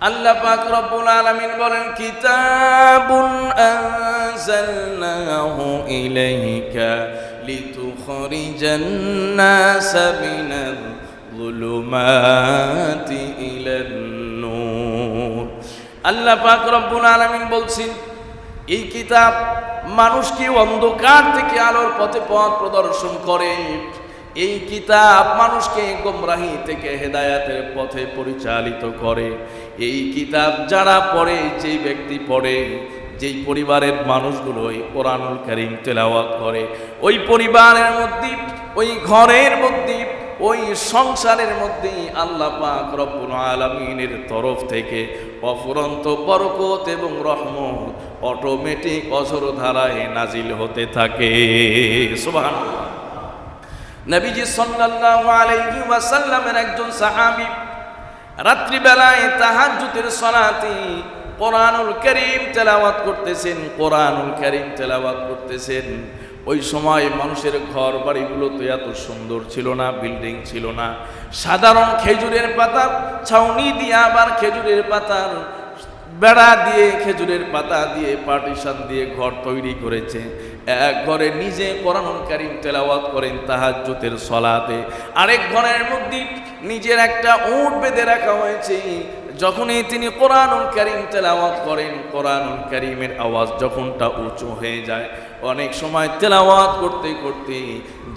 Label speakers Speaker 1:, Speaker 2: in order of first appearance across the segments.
Speaker 1: আল্লাহ পাক রব্বুল আলামিন বলেন, কিতাবুন আনজালনাহু ইলাইকা লিতুখরিজান নাস মিনাল যুলুমাতি ইলান নূর। আল্লাহ পাক রব্বুল আলামিন বলছেন, এই কিতাব মানুষকে অন্ধকার থেকে আলোর পথে পথ প্রদর্শন করে? এই কিতাব মানুষকে গোমরাহি থেকে হেদায়াতের পথে পরিচালিত করে। এই কিতাব যারা পড়ে, যেই ব্যক্তি পড়ে, যেই পরিবারের মানুষগুলো ওই কোরআনুল করিম তেলাওয়াত করে, ওই পরিবারের মধ্যে, ওই ঘরের মধ্যে, ওই সংসারের মধ্যেই আল্লাহ পাক রব্বুল আলমিনের তরফ থেকে অফুরন্ত বরকত এবং রহমত অটোমেটিক অজর ধারায় নাজিল হতে থাকে। সুবহানাল্লাহ। নবীজি সাল্লাল্লাহু আলাইহি ওয়াসাল্লামের একজন সাহাবী রাত্রিবেলায় তাহাজ্জুদের সালাতে কোরআনুল করিম তেলাওয়াত করতেছেন, কোরআনুল করিম তেলাওয়াত করতেছেন। ওই সময় মানুষের ঘর বাড়িগুলো তো এত সুন্দর ছিল না, বিল্ডিং ছিল না। সাধারণ খেজুরের পাতা, ছাউনি দিয়ে আবার খেজুরের পাতার বেড়া দিয়ে খেজুরের পাতা দিয়ে পার্টিশন দিয়ে ঘর তৈরি করেছে। এক ঘরে নিজে কোরআনুল কারিম তেলাওয়াত করেন তাহাজ্জুতের সলাতে। আরেক ঘরের মধ্যে নিজের একটা উট বেঁধে রাখা হয়েছে। যখনই তিনি কোরআনুল কারিম তেলাওয়াত করেন কোরআনুল কারিমের আওয়াজ যখনটা উঁচু হয়ে যায়। অনেক সময় তেলাওয়াত করতে করতে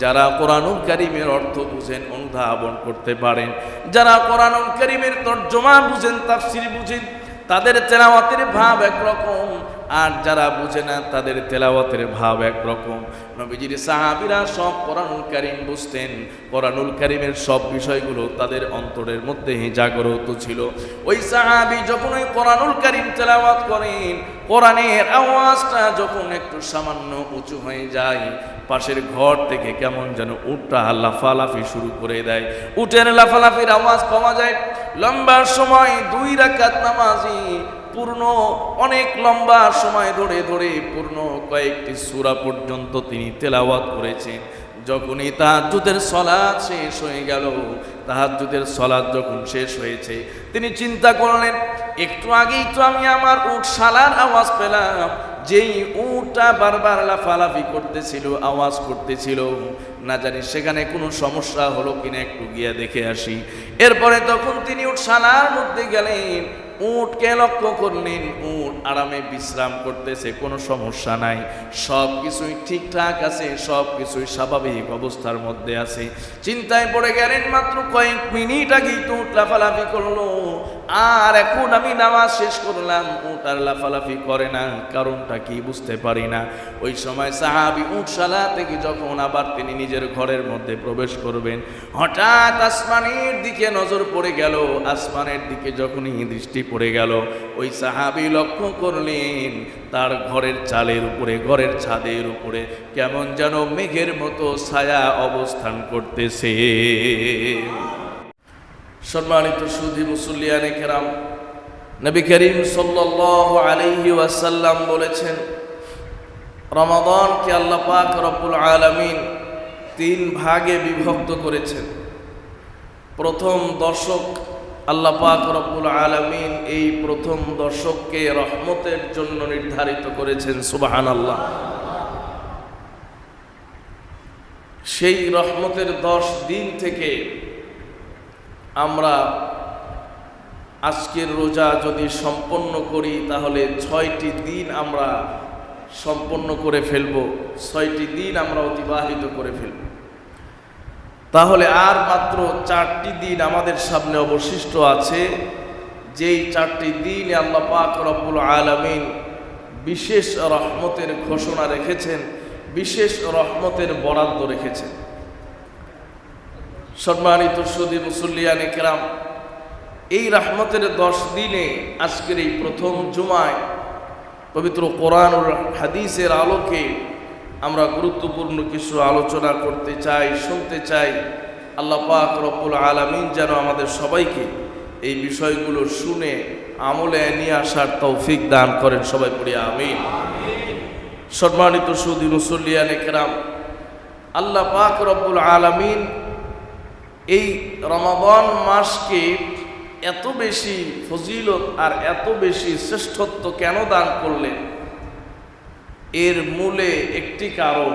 Speaker 1: যারা কোরআনুল কারিমের অর্থ বুঝেন, অনুধাবন করতে পারেন। যারা কোরআনুল কারিমের তর্জমা বুঝেন, তাফসির বুঝেন, তাদের তেলাওয়াতের ভাব একরকম। আর যারা বুঝে না, তাদের তেলাওয়াতের ভাব একরকম। নবীজির সাহাবিরা সব কোরআনুল কারিম বুঝতেন। কোরআনুল কারিমের সব বিষয়গুলো তাদের অন্তরের মধ্যে জাগ্রত ছিল। ওই সাহাবি যখন ওই কোরআনুল কারিম তেলাওয়াত করেন, কোরআনের আওয়াজটা যখন একটু সামান্য উঁচু হয়ে যায়, পাশের ঘর থেকে কেমন যেন উটটা লাফালাফি শুরু করে দেয়। উটের লাফালাফির আওয়াজ পাওয়া যায়। লম্বা সময় দুই রাকাত নামাজি পূর্ণ, অনেক লম্বা সময় ধরে ধরে পূর্ণ কয়েকটি সূরা পর্যন্ত তিনি তেলাওয়াত করেছেন। যখনই তাহাজ্জুদের সলাদ শেষ হয়ে গেল, তাহাজ্জুদের সলাদ যখন শেষ হয়েছে, তিনি চিন্তা করলেন, একটু আগেই তো আমি আমার উঠ সালার আওয়াজ পেলাম। যেই উটটা বারবার লাফালাফি করতেছিল, আওয়াজ করতেছিল, না জানি সেখানে কোনো সমস্যা হলো কিনা একটু গিয়া দেখে আসি। এরপরে তখন তিনি উঠ সালার মধ্যে গেলেন। উটকে লক্ষ্য করলেন? উট আরামে বিশ্রাম করতেছে, কোনো সমস্যা নাই। সব কিছুই ঠিকঠাক আছে সব কিছুই স্বাভাবিক অবস্থার মধ্যে আছে। চিন্তায় পড়ে গেলেন, মাত্র কয়েক মিনিট আগেই তো উট লাফালাফি করল। আর এখন আমি নামাজ শেষ করলাম, উট আর লাফালাফি করে না, কারণটা কি বুঝতে পারি না। ওই সময় সাহাবি উটশালা থেকে যখন আবার তিনি নিজের ঘরের মধ্যে প্রবেশ করবেন, হঠাৎ আসমানের দিকে নজর পড়ে গেল। আসমানের দিকে যখনই দৃষ্টি পড়ে গেল। ওই সাহাবি লক্ষ্য করলেন, তার ঘরের চালের উপরে, ঘরের ছাদের উপরে কেমন যেন মেঘের মতো ছায়া অবস্থান করতেছে। সম্মানিত সুধী মুসল্লিয়ানে কেরাম, নবী করিম সাল্লাল্লাহু আলাইহি ওয়াসাল্লাম বলেছেন, রমাদানকে আল্লাহ পাক রব্বুল আলামিন তিন ভাগে বিভক্ত করেছেন। প্রথম দর্শক আল্লাহ পাক রব্বুল আলামিন এই প্রথম দর্শককে রহমতের জন্য নির্ধারিত করেছেন সুবাহান আল্লাহ সেই রহমতের দশ দিন থেকে আমরা আজকের রোজা যদি সম্পন্ন করি, তাহলে ছয়টি দিন আমরা সম্পন্ন করে ফেলব, ছয়টি দিন আমরা অতিবাহিত করে ফেলব। তাহলে আর মাত্র চারটি দিন আমাদের সামনে অবশিষ্ট আছে। যেই চারটি দিন আল্লাহ পাক রব্বুল আলমিন বিশেষ রহমতের ঘোষণা রেখেছেন, বিশেষ রহমতের বরাদ্দ রেখেছেন। সম্মানিত সুদী মুসল্লিয়ান কেরাম, এই রহমতের দশ দিনে আজকের এই প্রথম জুমায় পবিত্র কোরআন হাদিসের আলোকে আমরা গুরুত্বপূর্ণ কিছু আলোচনা করতে চাই, শুনতে চাই। আল্লাহ পাক রব্বুল আলমিন যেন আমাদের সবাইকে এই বিষয়গুলো শুনে, আমলে নিয়ে আসার তৌফিক দান করেন সবাই পড়ি, আমিন। সম্মানিত সুদী মুসল্লিয়ান কেরাম, আল্লাহ পাক রব্বুল আলমিন এই রমাদান মাসকে এত বেশি ফজিলত আর এত বেশি শ্রেষ্ঠত্ব কেন দান করলেন? এর মূলে একটি কারণ।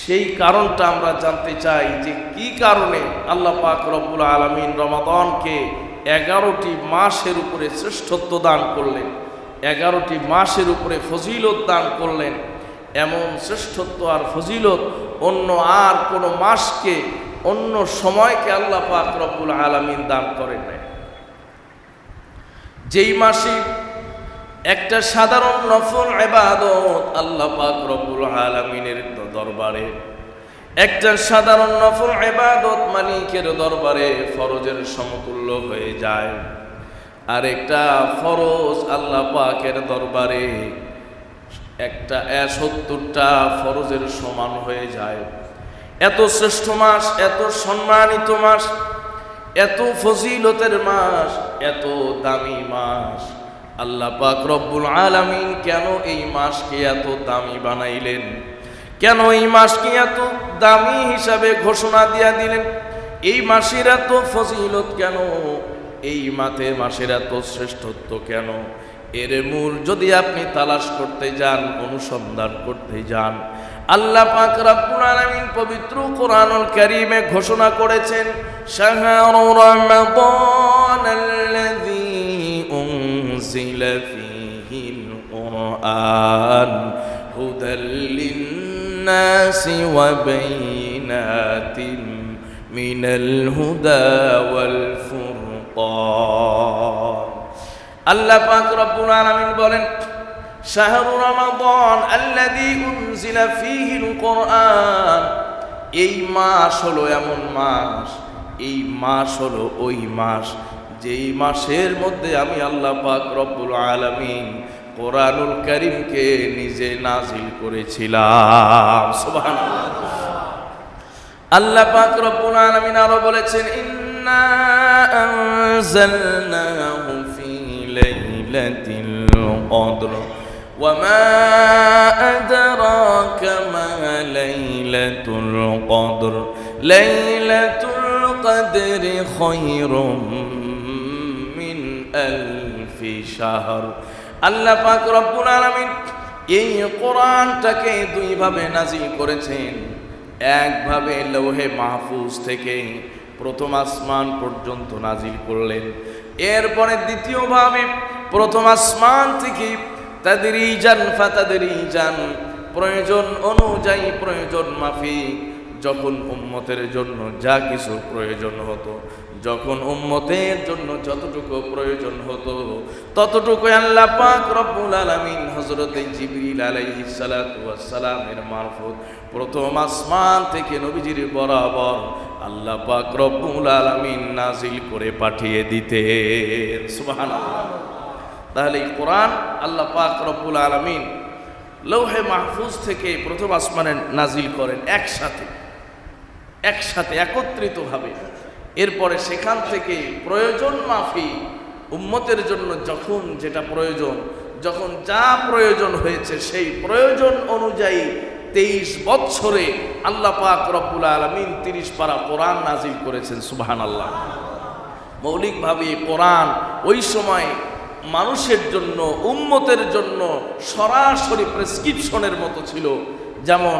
Speaker 1: সেই কারণটা আমরা জানতে চাই যে কি কারণে আল্লাহ পাক রব্বুল আলমিন রমাদনকে এগারোটি মাসের উপরে শ্রেষ্ঠত্ব দান করলেন, এগারোটি মাসের উপরে ফজিলত দান করলেন। এমন শ্রেষ্ঠত্ব আর ফজিলত অন্য আর কোনো মাসকে, অন্য সময়কে আল্লাহ পাক রব্বুল আলমিন দান করেন যেই মাসে একটা সাধারণ নফল এবাদত আল্লাহ পাক রব্বুল আলমিনের দরবারে। একটা সাধারণ নফল এবাদত মালিকের দরবারে ফরজের সমতুল্য হয়ে যায়। আর একটা ফরজ আল্লাহ পাকের দরবারে একটা সত্তরটা ফরজের সমান হয়ে যায়। এত শ্রেষ্ঠ মাস, এত সম্মানিত মাস, এত ফজিলতের মাস, এত দামি মাস। আল্লাহ পাক রব্বুল আলামিন কেন এই মাসকে এত দামি বানাইলেন? কেন এই মাসকে এত দামি হিসাবে ঘোষণা দিয়া দিলেন? এই মাসের এত ফজিলত কেন? এই মাতে মাসের এত শ্রেষ্ঠত্ব কেন? এর মূল যদি আপনি তালাশ করতে যান, অনুসন্ধান করতে যান, আল্লাহ পাক রব্বুল আলামিন পবিত্র কোরআনুল কারীমে ঘোষণা করেছেন, শাহরু রমাদানাল্লাযী কুরআন হুদাল লিন-নাসি ওয়া বাইনাতিন মিনাল হুদা ওয়াল ফুরকান আল্লাহ পাক রব্বুল আলামিন বলেন, শাহরু রমাদান আল্লাযী উনজিলা ফীহিল কুরআন এই মাস হলো এমন মাস, এই মাস হলো ওই মাস যেই মাসের মধ্যে আমি আল্লাহ পাক রব্বুল আলামিন কোরআনুল করিমকে নিজে নাজিল করেছিলাম সুবহানাল্লাহ আল্লাহ পাক রব্বুল আলামিন আরো বলেছেন ইন্না আনজালনাহু ফি লাইলাতিল কদর وما أدراك ما ليلة القدر ليلة القدر خير আলফি শাহর। আল্লাহ পাক রব্বুল আলামিন এই কোরআনটাকে দুইভাবে নাজিল করেছেন। একভাবে লৌহে মাহফুজ থেকে প্রথম আসমান পর্যন্ত নাজিল করলেন। এরপরে দ্বিতীয়ভাবে প্রথম আসমান থেকে তাদের ইজান ফাতাদের ইজান প্রয়োজন অনুযায়ী প্রয়োজন মাফিক, যখন উম্মতের জন্য যা কিছু প্রয়োজন হতো যখন উম্মতের জন্য যতটুকু প্রয়োজন হতো, ততটুকু আল্লাহ পাক রব্বুল আলামিন হযরত জিবরিল আলাইহিস সালাতু ওয়াস সালামের মারফত প্রথম আসমান থেকে নবীজির বরাবর আল্লাহ পাক রব্বুল আলামিন নাজিল করে পাঠিয়ে দিতেন। সুবহানাল্লাহ। তাহলে এই কোরআন আল্লাহ পাক রব্বুল আলামিন লৌহে মাহফুজ থেকে প্রথম আসমানে নাজিল করেন একসাথে একসাথে একত্রিতভাবে। এরপরে সেখান থেকে প্রয়োজন মাফি উম্মতের জন্য যখন যেটা প্রয়োজন, যখন যা প্রয়োজন হয়েছে সেই প্রয়োজন অনুযায়ী তেইশ বৎসরে আল্লাহ পাক রব্বুল আলমিন তিরিশ পারা কোরআন নাজিল করেছেন সুবাহান আল্লাহ মৌলিকভাবে কোরআন ওই সময় মানুষের জন্য, উম্মতের জন্য সরাসরি প্রেসক্রিপশনের মতো ছিল। যেমন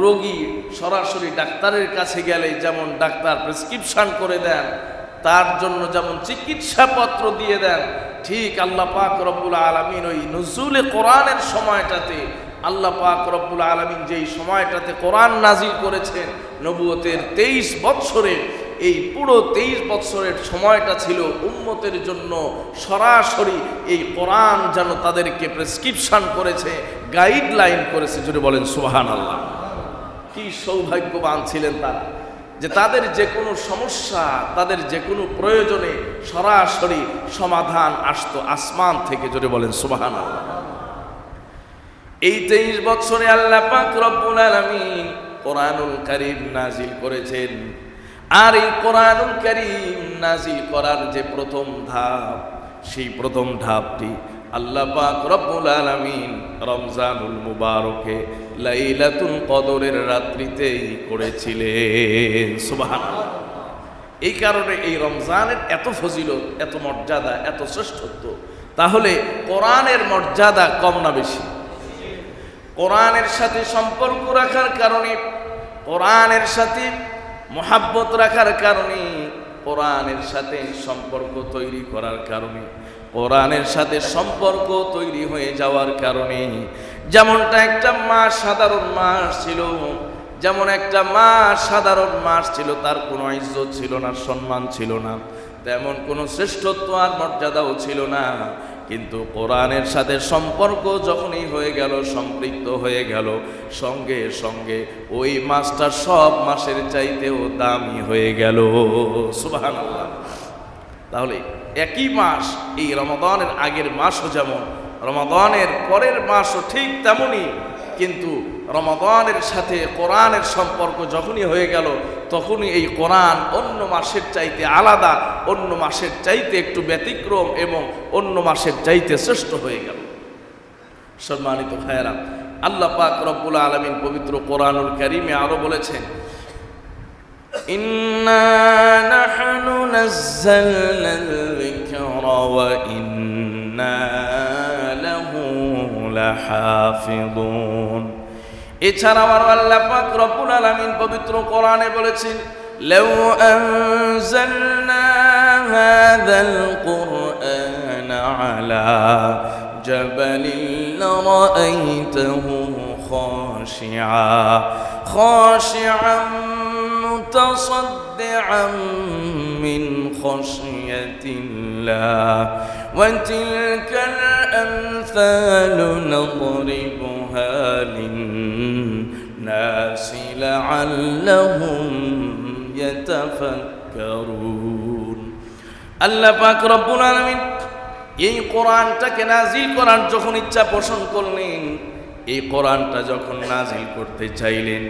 Speaker 1: রোগী সরাসরি ডাক্তারের কাছে গেলে যেমন ডাক্তার প্রেসক্রিপশান করে দেন, তার জন্য যেমন চিকিৎসাপত্র দিয়ে দেন, ঠিক আল্লাহ পাক রব্বুল আলমিন ওই নজরুলে কোরআনের সময়টাতে আল্লাহ পাক রব্বুল আলমিন যেই সময়টাতে কোরআন নাজিল করেছেন, নবুয়তের তেইশ বৎসরে এই পুরো তেইশ বৎসরের সময়টা ছিল উম্মতের জন্য সরাসরি এই কোরআন যেন তাদেরকে প্রেসক্রিপশন করেছে গাইডলাইন করেছে যদি বলেন সুবাহান আল্লাহ কি সৌভাগ্যবান ছিলেন তারা, যে তাদের যে কোনো সমস্যা, তাদের যে কোনো প্রয়োজনে সরাসরি সমাধান আসতো আসমান থেকে যদি বলেন সুবাহান আল্লাহ এই তেইশ বছরে আল্লাহ পাক রব্বুল আলামিন কোরআনুল কারীম নাজিল করেছেন। আর এই কোরআনুল কারীম নাজিল করার যে প্রথম ধাপ, সেই প্রথম ধাপটি আল্লাহ পাক রব্বুল আলামিন রমজানুল মুবারকে লাইলাতুল কদরের রাত্রিতেই করেছিলেন। সুবহানাল্লাহ। এই কারণে এই রমজানের এত ফজিলত, এত মর্যাদা, এত শ্রেষ্ঠত্ব, তাহলে কোরআনের মর্যাদা কম না বেশি? কোরআনের সাথে সম্পর্ক রাখার কারণে, কোরআনের সাথে মোহাব্বত রাখার কারণে, কোরআনের সাথে সম্পর্ক তৈরি করার কারণে, কোরআনের সাথে সম্পর্ক তৈরি হয়ে যাওয়ার কারণে, যেমনটা একটা মাস সাধারণ মাস ছিল, যেমন একটা মাস সাধারণ মাস ছিল, তার কোনো ইজ্জত ছিল না, সম্মান ছিল না, তেমন কোনো শ্রেষ্ঠত্ব আর মর্যাদাও ছিল না। কিন্তু কোরআনের সাথে সম্পর্ক যখনই হয়ে গেল, সম্পৃক্ত হয়ে গেল, সঙ্গে সঙ্গে ওই মাসটা সব মাসের চাইতেও দামি হয়ে গেল। সুবাহান তাহলে একই মাস, এই রমাদানের আগের মাসও যেমন রমাদানের পরের মাসও ঠিক তেমনই, কিন্তু রমাদানের সাথে কোরআনের সম্পর্ক যখনই হয়ে গেল তখনই এই কোরআন অন্য মাসের চাইতে আলাদা, অন্য মাসের চাইতে একটু ব্যতিক্রম এবং অন্য মাসের চাইতে শ্রেষ্ঠ হয়ে গেল। সম্মানিত ভাইয়েরা, আল্লাহ পাক রব্বুল আলমিন পবিত্র কোরআনুল করিমে আরও বলেছেন,
Speaker 2: ইন্না الذكر وإنا له لحافظون
Speaker 1: এছাড়া আমার আল্লাহ পাক রব্বুল আলামিন পবিত্র কোরআনে বলেছেন
Speaker 2: لو أنزلنا هذا القرآن على جبل لرأيته خاشعا خاشعا متصدعا من خشية الله وتلك الأمثال نضربها للناس لعلهم يتفكرون
Speaker 1: আল্লাহ পাক রব্বুল আলামিন এই কোরআনটাকে নাজিল করার যখন ইচ্ছা পোষণ করলেন এই কোরআনটা যখন নাজিল করতে চাইলেন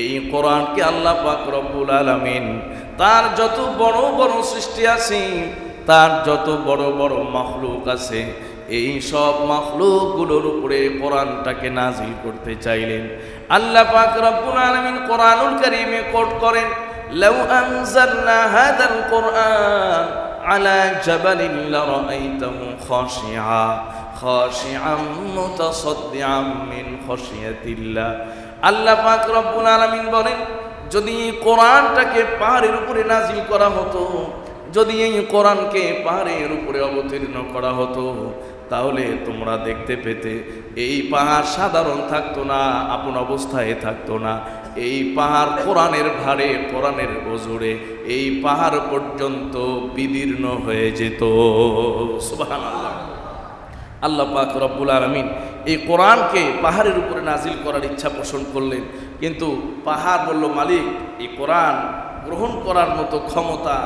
Speaker 1: এই কোরআনকে আল্লাহ পাক রব্বুল আলামিন তার যত বড় বড় সৃষ্টি আছে তার যত বড় বড় মখলুক আছে এই সব মখলুকগুলোর উপরে কোরআনটাকে নাজিল করতে চাইলেন আল্লাহ পাক রব্বুল আলামিন কোরআনুল কারীমে কোট করেন লাউ আনজালনা হাদাল কোরআন على جبل لرأيته خاشعا خاشعا متصدعا من خشية الله আল্লাহ পাক রব্বুল আলামিন বলেন যদি এই কোরআনটাকে পাহাড়ের উপরে নাজিল করা হতো যদি এই কোরআনকে পাহাড়ের উপরে অবতীর্ণ করা হতো তাহলে তোমরা দেখতে পেতে, এই পাহাড় সাধারণ থাকতো না, আপন অবস্থায় থাকতো না। এই পাহাড় কোরআনের ভারে কোরআনের ওজোরে, এই পাহাড় পর্যন্ত বিদীর্ণ হয়ে যেত। সুবহানাল্লাহ। আল্লাহ পাক রব্বুল আলমিন এই কোরআনকে পাহাড়ের উপরে নাজিল করার ইচ্ছা পোষণ করলেন। কিন্তু পাহাড় বলল, মালিক, এই কোরআন গ্রহণ করার মতো ক্ষমতা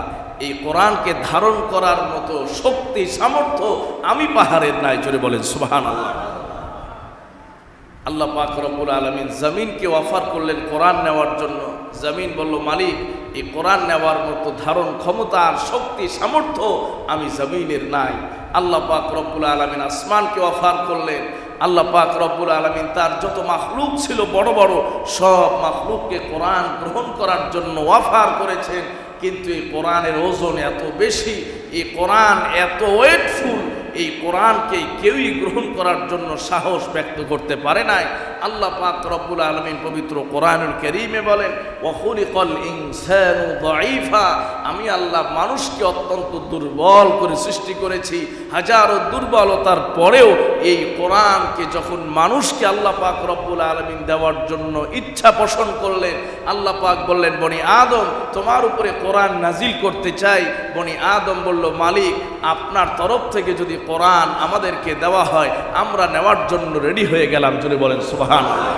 Speaker 1: এই কোরআনকে ধারণ করার মতো শক্তি, সামর্থ্য আমি পাহাড়ের নাই জোরে বলেন সুবাহান আল্লাহ আল্লাহ পাক রব্বুল আলমিন জমিনকে অফার করলেন কোরআন নেওয়ার জন্য। জমিন বলল, মালিক, এই কোরআন নেওয়ার মতো ধারণ, ক্ষমতা আর শক্তি, সামর্থ্য আমি জমিনের নাই। আল্লাহ পাক রব্বুল আলমিন আসমানকে অফার করলেন। আল্লাহ পাক রব্বুল আলমিন তার যত মাখলুক ছিল, বড় বড়, সব মাখলুককে কোরআন গ্রহণ করার জন্য অফার করেছেন। কিন্তু এই কোরআনের ওজন এত বেশি, এই কোরআন এত ওয়েটফুল, এই কোরআনকে কেউই গ্রহণ করার জন্য সাহস ব্যক্ত করতে পারে নাই। আল্লাহ পাক রব্বুল আলমিন পবিত্র কোরআনুল করিমে বলেন ওহুলিকল ইনসানু দাইফা আমি আল্লাহ মানুষকে অত্যন্ত দুর্বল করে সৃষ্টি করেছি। হাজারো দুর্বলতার পরেও এই কোরআনকে যখন মানুষকে আল্লাহ পাক রব্বুল আলমিন দেওয়ার জন্য ইচ্ছা পোষণ করলেন, আল্লাহ পাক বললেন, বনি আদম, তোমার উপরে কোরআন নাজিল করতে চাই। বনি আদম বলল, মালিক, আপনার তরফ থেকে যদি কোরআন আমাদেরকে দেওয়া হয়, আমরা নেওয়ার জন্য রেডি হয়ে গেলাম। যদি বলেন সুবাহান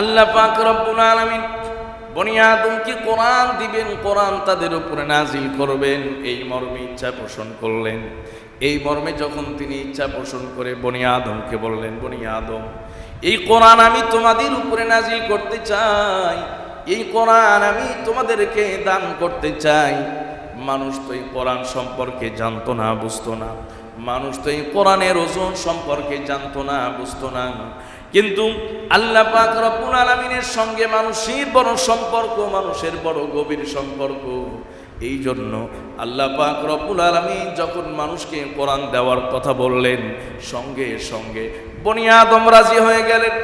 Speaker 1: আল্লাহ পাক রব্বুল আলামিন বনি আদমকে কোরআন দিবেন, কোরআন তাদের উপরে নাজিল করবেন। এই মর্মে ইচ্ছা পোষণ করলেন। এই মর্মে যখন তিনি ইচ্ছা পোষণ করে বনি আদমকে বললেন, বনি আদম, এই কোরআন আমি তোমাদের উপরে নাজিল করতে চাই। এই কোরআন আমি তোমাদেরকে দান করতে চাই। মানুষ তো এই কোরআন সম্পর্কে জানতো না, বুঝতো না। মানুষ তো এই কোরআনের ওজন সম্পর্কে জানতো না, বুঝত না। কিন্তু আল্লাহ পাক রব্বুল আলমিনের সঙ্গে মানুষের বড় সম্পর্ক, মানুষের বড় গভীর সম্পর্ক। এই জন্য আল্লাহ পাক রব্বুল আলমিন যখন মানুষকে কোরআন দেওয়ার কথা বললেন, সঙ্গে সঙ্গে বনিয়াদম রাজি হয়ে গেলেন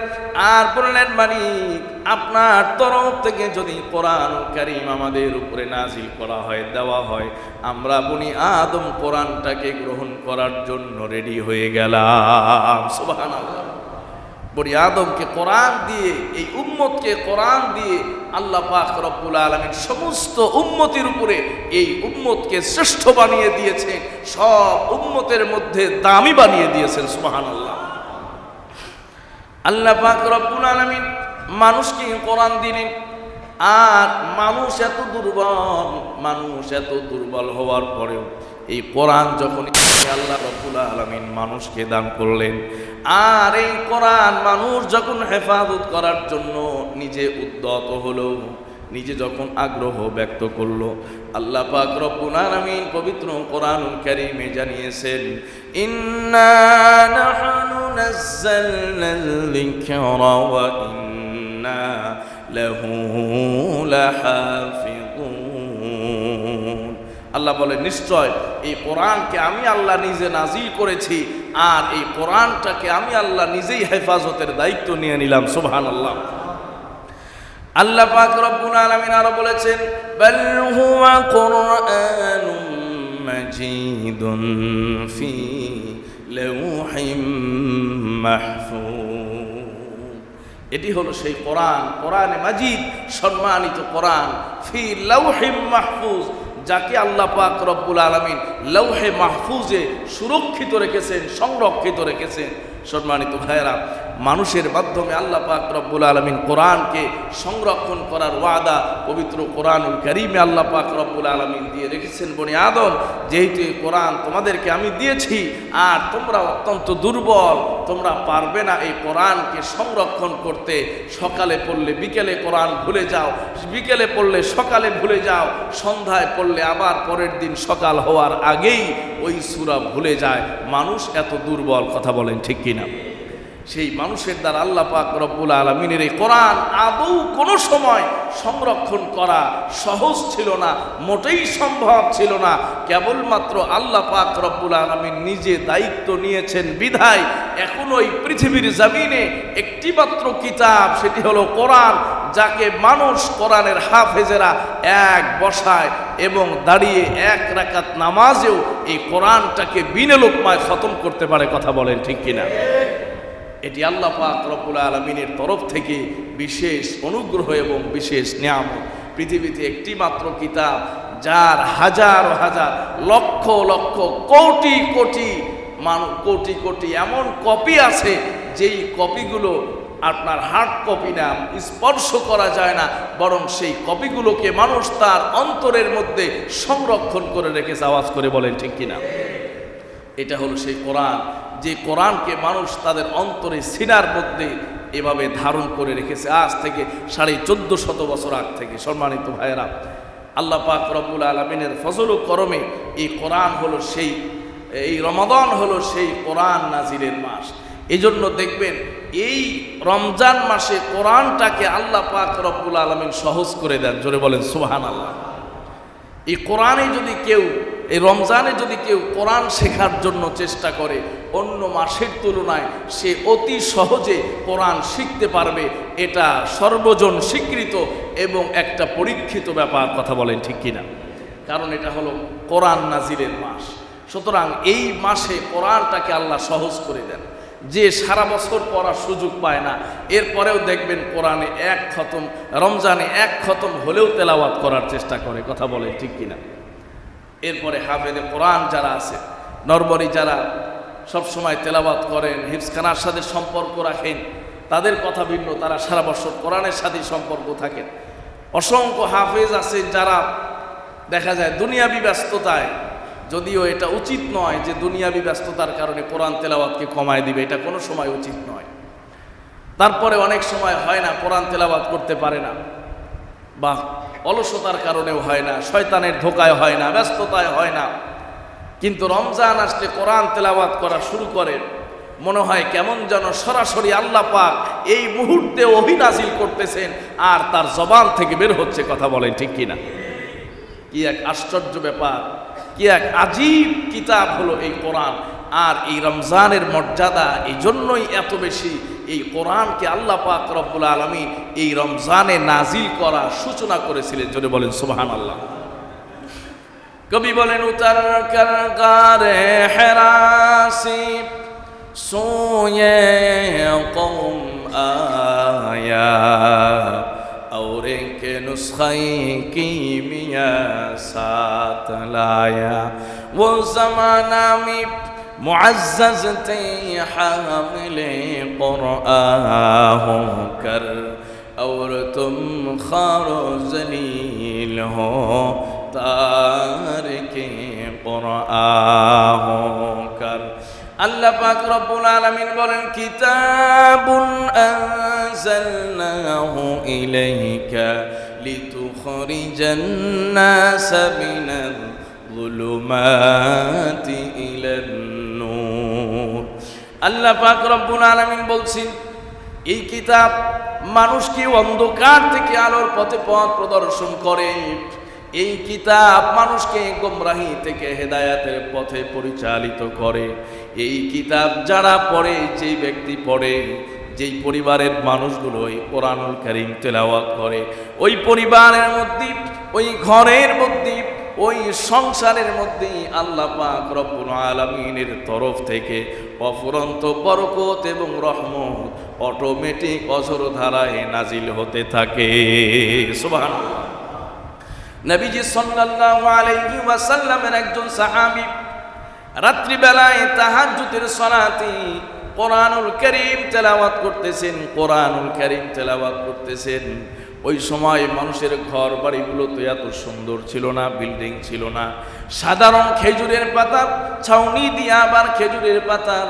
Speaker 1: আর বললেন, মালিক, আপনার তরফ থেকে যদি কোরআন কারিম আমাদের উপরে নাজিল করা হয়, দেওয়া হয়, আমরা বনি আদম কোরআনটাকে গ্রহণ করার জন্য রেডি হয়ে গেলাম। সুবহানাল্লাহ। বনি আদমকে কোরআন দিয়ে, এই উম্মতকে কোরআন দিয়ে আল্লাহ পাক রব্বুল আলমীর সমস্ত উম্মতির উপরে এই উম্মতকে শ্রেষ্ঠ বানিয়ে দিয়েছেন, সব উম্মতের মধ্যে দামি বানিয়ে দিয়েছেন সুবাহান আল্লাহ আল্লাহ পাক রব্বুল আলমিন মানুষকে কোরআন দিলেন, আর মানুষ এত দুর্বল, মানুষ এত দুর্বল হওয়ার পরেও এই কোরআন যখন আল্লাহ রব্বুল আলমিন মানুষকে দান করলেন, আর এই কোরআন মানুষ যখন হেফাজত করার জন্য নিজে উদ্যত হলো, নিজে যখন আগ্রহ ব্যক্ত করল, আল্লাহ পাক রব্বুল আলামিন পবিত্র কোরআনুল কারীমে জানিয়েছেন, ইন্না নাহনু নাযালনাল আল্লাহ বলে, নিশ্চয়, এই কোরআনকে আমি আল্লাহ নিজে নাজিল করেছি, আর এই কোরআনটাকে আমি আল্লাহ নিজেই হেফাজতের দায়িত্ব নিয়ে নিলাম। সুবহানাল্লাহ। আল্লাহ পাক রব্বুল আলামিন আরও বলেছেন, বাল হুয়া কুরআনুম মাজিদুন ফি লাউহিম মাহফুজ। এটি হলো সেই কোরআন, কোরআনে মাজিদ, সম্মানিত কোরআন, ফি লাউহিম মাহফুজ। যাকে আল্লাহ পাক রব্বুল আলমিন লৌহে মাহফুজে সুরক্ষিত রেখেছেন সংরক্ষিত রেখেছেন। সম্মানিত ভাইয়েরা, মানুষের মাধ্যমে আল্লাহ পাক রব্বুল আলমিন কোরআনকে সংরক্ষণ করার ওয়াদা পবিত্র কোরআনুল করিমে আল্লাহ পাক রব্বুল আলমিন দিয়ে রেখেছেন বনি আদম। যেহেতু এই কোরআন তোমাদেরকে আমি দিয়েছি, আর তোমরা অত্যন্ত দুর্বল, তোমরা পারবে না এই কোরআনকে সংরক্ষণ করতে। সকালে পড়লে বিকেলে কোরআন ভুলে যাও, বিকেলে পড়লে সকালে ভুলে যাও, সন্ধ্যায় পড়লে আবার পরের দিন সকাল হওয়ার আগেই ওই সুরা ভুলে যায়। মানুষ এত দুর্বল, কথা বলেন ঠিক কিনা সেই মানুষের দ্বারা আল্লাহ পাক রব্বুল আলমিনের এই কোরআন আদৌ কোনো সময় সংরক্ষণ করা সহজ ছিল না, মোটেই সম্ভব ছিল না। কেবলমাত্র আল্লাহ পাক রব্বুল আলমিন নিজে দায়িত্ব নিয়েছেন বিধায় এখন ওই পৃথিবীর জমিনে একটিমাত্র কিতাব, সেটি হলো কোরআন, যাকে মানুষ কোরআনের হাফেজেরা এক বসায় এবং দাঁড়িয়ে এক রাকাত নামাজেও এই কোরআনটাকে বিনে লোকমায় খতম করতে পারে, কথা বলেন ঠিক কিনা? এটি আল্লাহ পাক রব্বুল আলমিনের তরফ থেকে বিশেষ অনুগ্রহ এবং বিশেষ নিয়ামত। পৃথিবীতে একটি মাত্র কিতাব, যার হাজার হাজার লক্ষ লক্ষ কোটি কোটি মানুষ কোটি কোটি এমন কপি আছে, যেই কপিগুলো আপনার হার্ড কপি না, স্পর্শ করা যায় না, বরং সেই কপিগুলোকে মানুষ তার অন্তরের মধ্যে সংরক্ষণ করে রেখেছে। আওয়াজ করে বলেন ঠিক কিনা? এটা হলো সেই কোরআন। যে কোরআনকে মানুষ তাদের অন্তরে সিনার মধ্যে এভাবে ধারণ করে রেখেছে। আজ থেকে সাড়ে চোদ্দ শত বছর আগ থেকে, সম্মানিত ভাইয়েরা, আল্লাহ পাক রব্বুল আলমিনের ফজল করমে এই কোরআন হলো সেই, এই রমাদান হলো সেই কোরআন নাজিরের মাস। এই জন্য দেখবেন, এই রমজান মাসে কোরআনটাকে আল্লাহ পাক রব্বুল আলমিন সহজ করে দেন। জোরে বলেন সুবাহান আল্লাহ এই কোরআনে যদি কেউ এই রমজানে যদি কেউ কোরআন শেখার জন্য চেষ্টা করে, অন্য মাসের তুলনায় সে অতি সহজে কোরআন শিখতে পারবে। এটা সর্বজন স্বীকৃত এবং একটা পরীক্ষিত ব্যাপার, কথা বলেন ঠিক কিনা? কারণ এটা হলো কোরআন নাজিরের মাস। সুতরাং এই মাসে কোরআনটাকে আল্লাহ সহজ করে দেন। যে সারা বছর পড়ার সুযোগ পায় না, এরপরেও দেখবেন কোরআনে এক খতম, রমজানে এক খতম হলেও তেলাওয়াত করার চেষ্টা করে, কথা বলে ঠিক কিনা? এরপরে কোরআন যারা আছে, নরবরি যারা সবসময় তেলাওয়াত করেন হিফসখানার সাথে সম্পর্ক রাখেন, তাদের কথা ভিন্ন, তারা সারা বছর কোরআনের সাথে সম্পর্ক থাকেন। অসংখ্য হাফেজ আছে যারা দেখা যায় দুনিয়াবি ব্যস্ততায়, যদিও এটা উচিত নয় যে দুনিয়াবি ব্যস্ততার কারণে কোরআন তেলাওয়াতকে কমায় দিবে, এটা কোনো সময় উচিত নয়। তারপরে অনেক সময় হয় না কোরআন তেলাওয়াত করতে পারে না। বা অলসতার কারণেও হয় না, শয়তানের ধোকায় হয় না, ব্যস্ততায় হয় না। কিন্তু রমজান আসলে কোরআন তেলাওয়াত করা শুরু করে, মনে হয় কেমন যেন সরাসরি আল্লাহ পাক এই মুহূর্তে অভিনাজিল করতেছেন আর তার জবান থেকে বের হচ্ছে কথা বলেন ঠিক কিনা। কি এক আশ্চর্য ব্যাপার, কি এক আজীব কিতাব হলো এই কোরআন। আর এই রমজানের মর্যাদা এই জন্যই এত বেশি এই কোরআনকে আল্লাহ পাক রব্বুল আলমী এই রমজানে নাজিল করা সূচনা করেছিলেন যদি বলেন সুবাহান আল্লাহ কবি বলেন উতার কর গারে হেরাসি
Speaker 2: सोए कौम आया और एक नुस्खे की मिया साथ लाया वो जमाना में معززتي تي حاملي قرآه كر. أورتم خارز ليله تاركي قرآه
Speaker 1: كر. ألفك رب العالمين قل
Speaker 2: كتاب أنزلناه إليك لتخرج الناس من الظلمات إلى النار
Speaker 1: আল্লাহ পাক রব্বুল আলামিন বলছেন, এই কিতাব মানুষকে অন্ধকার থেকে আলোর পথে পথ প্রদর্শন করে। এই কিতাব মানুষকে গোমরাহি থেকে হেদায়াতের পথে পরিচালিত করে। এই কিতাব যারা পড়ে, যেই ব্যক্তি পড়ে, যেই পরিবারের মানুষগুলো ওই কোরআনুল করিম তেলাওয়াত করে, ওই পরিবারের মধ্যে, ওই ঘরের মধ্যে ওই সংসারের মধ্যেই আল্লাহ পাক রব্বুল আলামিনের তরফ থেকে অফুরন্ত বরকত এবং রহমত অটোমেটিক অজর ধারায় নাজিল হতে থাকে। সুবহানাল্লাহ। নবীজি সাল্লাল্লাহু আলাইহি ওয়াসাল্লামের একজন সাহাবী রাত্রিবেলায় তাহাজ্জুদের সালাতে কোরআনুল করিম তেলাওয়াত করতেছেন, কোরআনুল করিম তেলাওয়াত করতেছেন। ওই সময় মানুষের ঘর বাড়িগুলো তো এত সুন্দর ছিল না, বিল্ডিং ছিল না। সাধারণ খেজুরের পাতা, ছাউনি দিয়ে আবার খেজুরের পাতার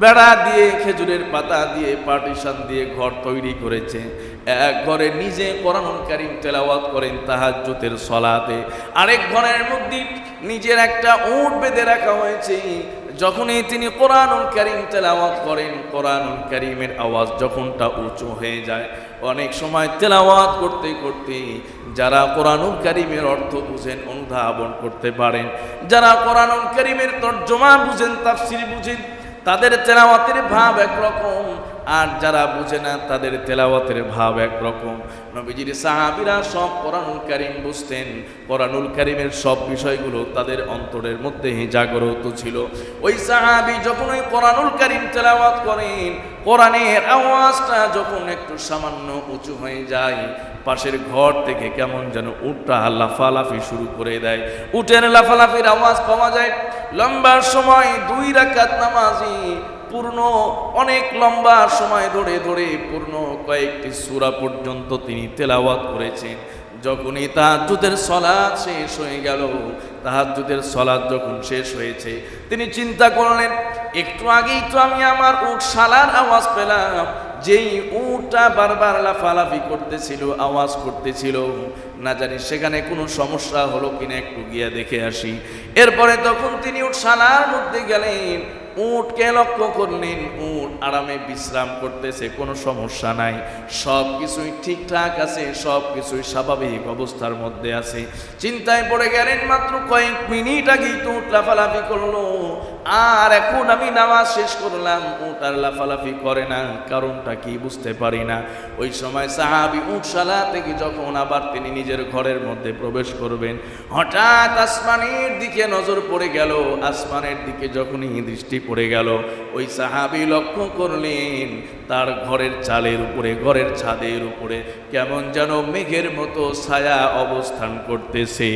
Speaker 1: বেড়া দিয়ে খেজুরের পাতা দিয়ে পার্টিশন দিয়ে ঘর তৈরি করেছে। এক ঘরে নিজে কোরআনুল কারিম তেলাওয়াত করেন তাহাজ্জুতের সলাতে। আরেক ঘরের মধ্যে নিজের একটা উট বেঁধে রাখা হয়েছে যখনই তিনি কোরআনুল করিম তেলাওয়াত করেন, কোরআনুল করিমের আওয়াজ যখনটা উঁচু হয়ে যায়, অনেক সময় তেলাওয়াত করতে করতে যারা কোরআনুল করিমের অর্থ বুঝেন, অনুধাবন করতে পারেন, যারা কোরআনুল করিমের তর্জমা বুঝেন, তাফসির বুঝেন, তাদের তেলাওয়াতের ভাব একরকম। আর যারা বুঝে না, তাদের তেলাওয়াতের ভাব একরকম। নবীজির সাহাবিরা সব কোরআনুল কারিম বুঝতেন। কোরআনুল কারিমের সব বিষয়গুলো তাদের অন্তরের মধ্যে জাগ্রত ছিল। ওই সাহাবি যখন ওই কোরআনুল কারিম তেলাওয়াত করেন, কোরআনের আওয়াজটা যখন একটু সামান্য উঁচু হয়ে যায়, পাশের ঘর থেকে কেমন যেন উটটা লাফালাফি শুরু করে দেয়। উটের লাফালাফির আওয়াজ পাওয়া যায়। লম্বা সময় দুই রাকাত নামাজি পূর্ণ, অনেক লম্বা সময় ধরে ধরে পূর্ণ কয়েকটি সূরা পর্যন্ত তিনি তেলাওয়াত করেছেন। যখনই তাহাজ্জুদের সলাদ শেষ হয়ে গেল, তাহাজ্জুদের সলাদ যখন শেষ হয়েছে, তিনি চিন্তা করলেন, একটু আগেই তো আমি আমার উঠ সালার আওয়াজ পেলাম। যেই উটটা বারবার লাফালাফি করতেছিল, আওয়াজ করতেছিল, না জানি সেখানে কোনো সমস্যা হলো কিনা একটু গিয়া দেখে আসি। এরপরে তখন তিনি উঠ সালার মধ্যে গেলেন। উটকে লক্ষ্য করলেন? উঠ আরামে বিশ্রাম করতেছে, কোনো সমস্যা নাই। সব কিছুই ঠিকঠাক আছে সব কিছুই স্বাভাবিক অবস্থার মধ্যে আছে। চিন্তায় পড়ে গেলেন মাত্র কয়েক মিনিট আগেই তো উঁট লাফালাফি করল। আর এখন আমি নামাজ শেষ করলাম উট আর লাফালাফি করে না, কারণটা কি বুঝতে পারি না। ওই সময় সাহাবি উটশালা থেকে যখন আবার তিনি নিজের ঘরের মধ্যে প্রবেশ করবেন, হঠাৎ আসমানের দিকে নজর পড়ে গেল। আসমানের দিকে যখনই দৃষ্টি পড়ে গেল, ওই সাহাবি লক্ষ্য করলেন, তার ঘরের চালের উপরে, ঘরের ছাদের উপরে কেমন যেন মেঘের মতো ছায়া অবস্থান করতেছে।